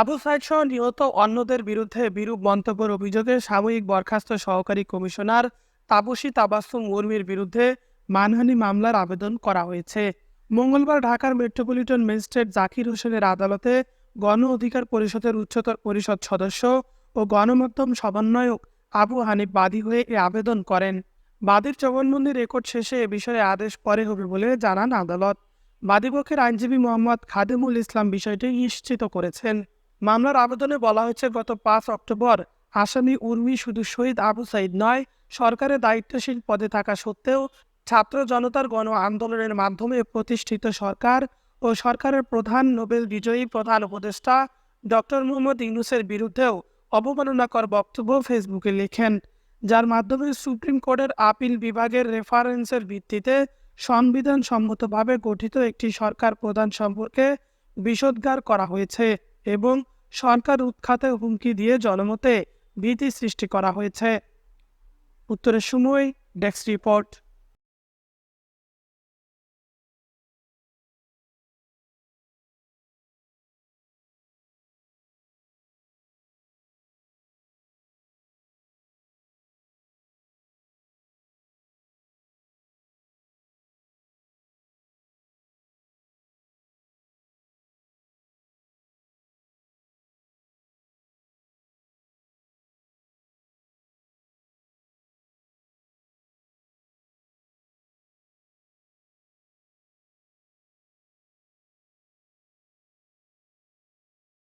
আবু সাইদ সহ নিহত অন্যদের বিরুদ্ধে বিরূপ মন্তব্যের অভিযোগে সাময়িক বরখাস্ত সহকারী কমিশনার তাপসী তাবাসুম মুরমির বিরুদ্ধে মানহানি মামলার আবেদন করা হয়েছে। মঙ্গলবার ঢাকার মেট্রোপলিটন ম্যাজিস্ট্রেট জাকির হোসেনের আদালতে গণ অধিকার পরিষদের উচ্চতর পরিষদ সদস্য ও গণমাধ্যম সমন্বয়ক আবু হানিফ বাদী হয়ে এ আবেদন করেন। বাদীর জবানবন্দি রেকর্ড শেষে এ বিষয়ে আদেশ পরে হবে বলে জানান আদালত। বাদীপক্ষের আইনজীবী মোহাম্মদ খাদেমুল ইসলাম বিষয়টি নিশ্চিত করেছেন। মামলার আবেদনে বলা হয়েছে, গত পাঁচ অক্টোবর আসামি উর্মি শুধু শহীদ আবু সাইদ নয়, সরকারের দায়িত্বশীল পদে থাকা সত্ত্বেও ছাত্র জনতার গণ আন্দোলনের মাধ্যমে প্রতিষ্ঠিত সরকার ও সরকারের প্রধান নোবেল বিজয়ী প্রধান উপদেষ্টা ডক্টর মোহাম্মদ ইউনুসের বিরুদ্ধেও অবমাননাকর বক্তব্য ফেসবুকে লেখেন, যার মাধ্যমে সুপ্রিম কোর্টের আপিল বিভাগের রেফারেন্সের ভিত্তিতে সংবিধান সম্মতভাবে গঠিত একটি সরকার প্রধান সম্পর্কে বিষোদ্গার করা হয়েছে। এবং সরকার উৎখাতে হুমকি দিয়ে জনমতে ভীতি সৃষ্টি করা হয়েছে। উত্তরের সময় ডেস্ক রিপোর্ট।